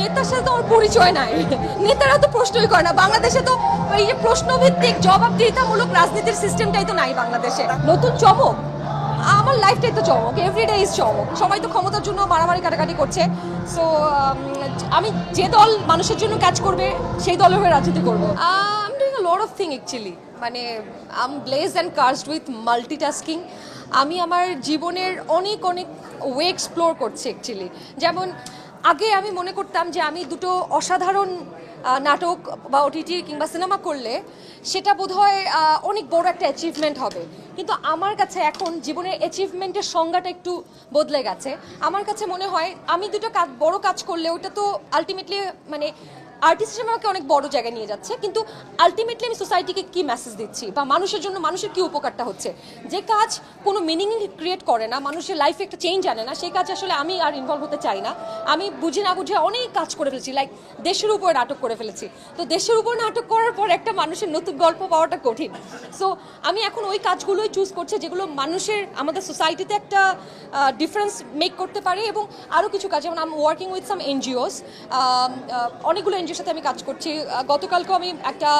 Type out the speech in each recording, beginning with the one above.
নেতার সাথে আমার পরিচয় নাই। নেতারা তো প্রশ্নই করে না। বাংলাদেশে তো এই যে প্রশ্নভিত্তিক, জবাবদিহিতামূলক রাজনীতির সিস্টেমটাই তো নাই বাংলাদেশে। নতুন চমক? আমার লাইফটাই তো চমক। এভরিডে ইজ চমক। সবাই তো ক্ষমতার জন্য মারামারি কাটাকাটি করছে। সো আমি যে দল মানুষের জন্য কাজ করবে, সেই দলের হয়ে রাজনীতি করব। I am doing lot of thing actually মানে আম blaze and cast with multitasking আমি আমার জীবনের অনেক অনেক ওয়ে এক্সপ্লোর করছি অ্যাকচুয়ালি যেমন আগে আমি মনে করতাম যে আমি দুটো অসাধারণ নাটক বা ওটিটি কিংবা সিনেমা করলে সেটা বোধহয় অনেক বড় একটা অ্যাচিভমেন্ট হবে। কিন্তু আমার কাছে এখন জীবনের অ্যাচিভমেন্টের সংজ্ঞাটা একটু বদলে গেছে। আমার কাছে মনে হয় আমি দুটো কাজ, বড় কাজ করলে ওটা তো আলটিমেটলি মানে আর্টিস্ট হিসেবে আমাকে অনেক বড় জায়গায় নিয়ে যাচ্ছে, কিন্তু আলটিমেটলি আমি সোসাইটিকে কি মেসেজ দিচ্ছি বা মানুষের জন্য মানুষের কি উপকারটা হচ্ছে? যে কাজ কোনো মিনিং ক্রিয়েট করে না, মানুষের লাইফে একটা চেঞ্জ আনে না, সেই কাজ আসলে আমি আর ইনভলভ হতে চাই না। আমি বুঝে না বুঝে অনেক কাজ করে ফেলেছি লাইক দেশের উপরে নাটক করে ফেলেছি। তো দেশের উপর নাটক করার পর একটা মানুষের নতুন গল্প পাওয়াটা কঠিন। সো আমি এখন ওই কাজগুলোই চুজ করছি যেগুলো মানুষের, আমাদের সোসাইটিতে একটা ডিফারেন্স মেক করতে পারে এবং আরও কিছু কাজ, যেমন আমি ওয়ার্কিং উইথ সাম এনজিওস অনেকগুলো এনজিওর সাথে আমি কাজ করছি। গতকালকেও আমি একটা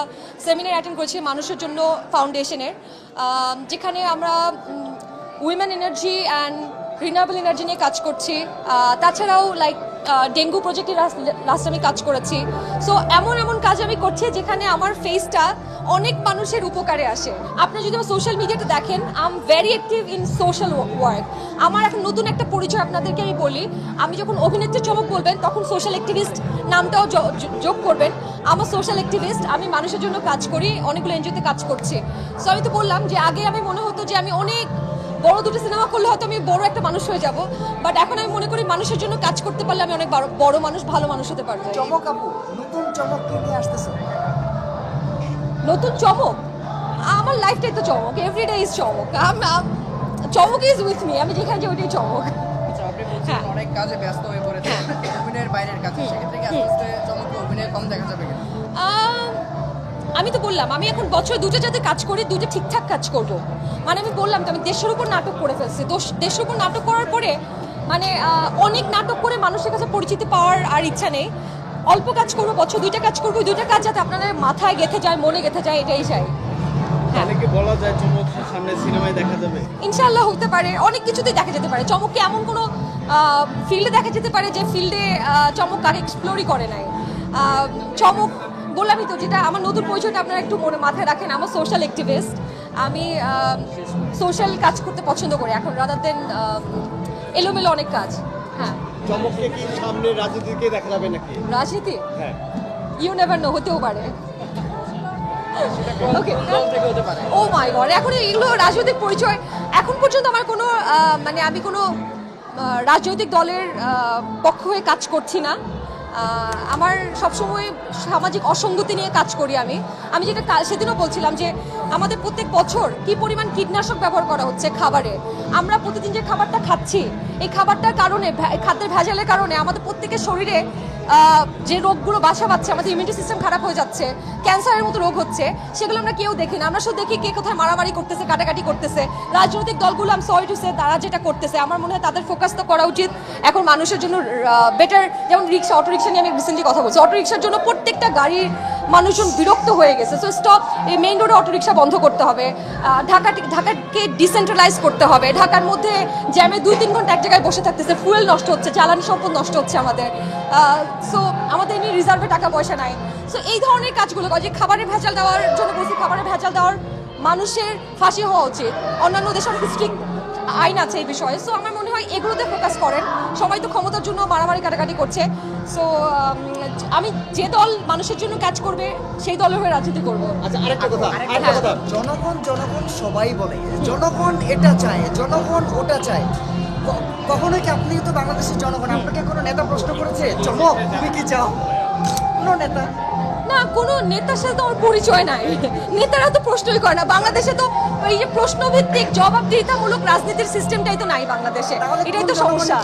সেমিনার অ্যাটেন্ড করেছি মানুষের জন্য ফাউন্ডেশনের যেখানে আমরা women energy and renewable energy নিয়ে কাজ করছি। তাছাড়াও লাইক ডেঙ্গু প্রজেক্টে লাস্ট আমি কাজ করেছি। সো এমন এমন কাজ আমি করছি যেখানে আমার ফেসটা অনেক মানুষের উপকারে আসে। আপনি যদি আমার সোশ্যাল মিডিয়াতে দেখেন I am very active in social work আমার এখন নতুন একটা পরিচয় আপনাদেরকে আমি বলি। আমি যখন অভিনেত্রী চমক বলবেন, তখন সোশ্যাল অ্যাক্টিভিস্ট নামটাও যোগ করবেন। আমার সোশ্যাল অ্যাক্টিভিস্ট আমি মানুষের জন্য কাজ করি, অনেকগুলো এনজিওতে কাজ করছি। সো আমি তো বললাম যে, আগে আমি মনে হতো যে, আমি অনেক বড় দুটো সিনেমা করলে হয়তো আমি বড় একটা মানুষ হয়ে যাব বাট এখন আমি মনে করি মানুষের জন্য কাজ করতে পারলে আমি অনেক বড়- বড় মানুষ ভালো মানুষ হতে পারব। চমক আপু নতুন চমক কে নিয়ে আসতেছে? নতুন চমক? আমার লাইফটাই তো চমক এভরিডে ইজ চমক। চমক ইজ উইথ মি আমি যেখানে যাই ওইটাই চমক। আচ্ছা, হ্যাঁ। অনেক কাজে ব্যস্ত হয়ে পড়েছেন। অভিনয়ের বাইরের কাজে সেক্ষেত্রে কি আস্তে আস্তে চমকে অভিনয় কম দেখা যাবে কিনা? আম, তো বললাম আমি এখন বছর দুটো যাতে কাজ করি দুটো ঠিকঠাক কাজ করব। মানে আমি বললাম তো আমি দেশের উপর নাটক করে ফেলছি। দেশের উপর নাটক করার পরে মানে অনেক নাটক করে মানুষের কাছে পরিচিতি পাওয়ার আর ইচ্ছা নেই। অল্প কাজ করব বছর দুইটা কাজ করব দুইটা কাজ যাতে আপনাদের মাথায় গেঁথে যায় মনে গেঁথে যায় এটাই চাই। হ্যাঁ। বলা যায় চমক সামনে সিনেমায় দেখা যাবে। ইনশাল্লাহ হতে পারে অনেক কিছুতেই দেখা যেতে পারে। চমককে এমন কোনো ফিল্ডে দেখা যেতে পারে যে ফিল্ডে চমক কাকে এক্সপ্লোরই করে নাই। চমক বললামই তো যেটা আমার নতুন পরিচয়টা আপনারা একটু মনে মাথায় রাখেন আমার সোশ্যাল অ্যাক্টিভিস্ট আমি সোশ্যাল কাজ করতে পছন্দ করি এখন রাদার দেন এলোমেলো অনেক কাজ। হ্যাঁ। চমককে কি সামনে রাজনীতিকে দেখা যাবে নাকি? রাজনীতি? হ্যাঁ। ইউ নেভার নো হতেও পারে। ও মাই গড এখন এগুলো রাজনৈতিক পরিচয় এখন পর্যন্ত আমার কোনো মানে আমি কোনো রাজনৈতিক দলের পক্ষ হয়ে কাজ করছি না। আমার সবসময় সামাজিক অসঙ্গতি নিয়ে কাজ করি আমি। আমি যেটা কাল সেদিনও বলছিলাম যে, আমাদের প্রত্যেক বছর কি পরিমাণ কীটনাশক ব্যবহার করা হচ্ছে খাবারে। আমরা প্রতিদিন যে খাবারটা খাচ্ছি, এই খাবারটার কারণে খাদ্যের ভেজালের কারণে আমাদের প্রত্যেকের শরীরে যে রোগগুলো বাসা বাঁধছে আমাদের ইমিউনিটি সিস্টেম খারাপ হয়ে যাচ্ছে ক্যান্সারের মতো রোগ হচ্ছে সেগুলো আমরা কেউ দেখি না। আমরা শুধু দেখি কে কোথায় মারামারি করতেছে কাটাকাটি করতেছে। রাজনৈতিক দলগুলো আমি সরি টু সে তারা যেটা করতেছে আমার মনে হয় তাদের ফোকাস তো করা উচিত। এখন মানুষের জন্য বেটার যেমন রিক্সা অটো রিক্সা নিয়ে আমি রিসেন্টলি কথা বলছি। অটো রিক্সার জন্য প্রত্যেকটা গাড়ির মানুষজন বিরক্ত হয়ে গেছে। সো স্টপ এই মেইন রোডে অটো রিক্সা বন্ধ করতে হবে। আহ, ঢাকা ঢাকাকে ডিসেন্ট্রালাইজ করতে হবে। ঢাকার মধ্যে জ্যামে দুই তিন ঘণ্টা এক জায়গায় বসে থাকতেছে ফুয়েল নষ্ট হচ্ছে, জ্বালানি সম্পদ নষ্ট হচ্ছে আমাদের। সো আমাদের এমনি রিজার্ভে টাকা পয়সা নাই। সো এই ধরনের কাজগুলো যে খাবারের ভেজাল দেওয়ার জন্য বলছি, খাবারের ভেজাল দেওয়ার মানুষের ফাঁসি হওয়া উচিত। অন্যান্য দেশে অনেক স্ট্রিক্ট আইন আছে এই বিষয়ে। সো আমার মনে হয় এগুলোতে ফোকাস করেন। সবাই তো ক্ষমতার জন্য মারামারি কাটাকাটি করছে। সো আমি যে দল মানুষের জন্য কাজ করবে সেই দলের হয়ে রাজনীতি করব। আচ্ছা আরেকটা কথা আরেকটা হ্যাঁ। কথা। জনগণ জনগণ সবাই বলে জনগণ এটা চায় জনগণ ওটা চায়। ক- কখনো কি আপনি তো বাংলাদেশের জনগণ? আপনাকে কোনো নেতা প্রশ্ন করেছে? চমক তুমি কি চাও? কোনো নেতা? না কোনো নেতার সাথে তো আমার পরিচয় নাই। নেতারা তো প্রশ্নই করে না। বাংলাদেশে তো এই যে প্রশ্নভিত্তিক জবাবদিহিতামূলক রাজনীতির সিস্টেমটাই তো নাই বাংলাদেশে। এটাই তো সমস্যা।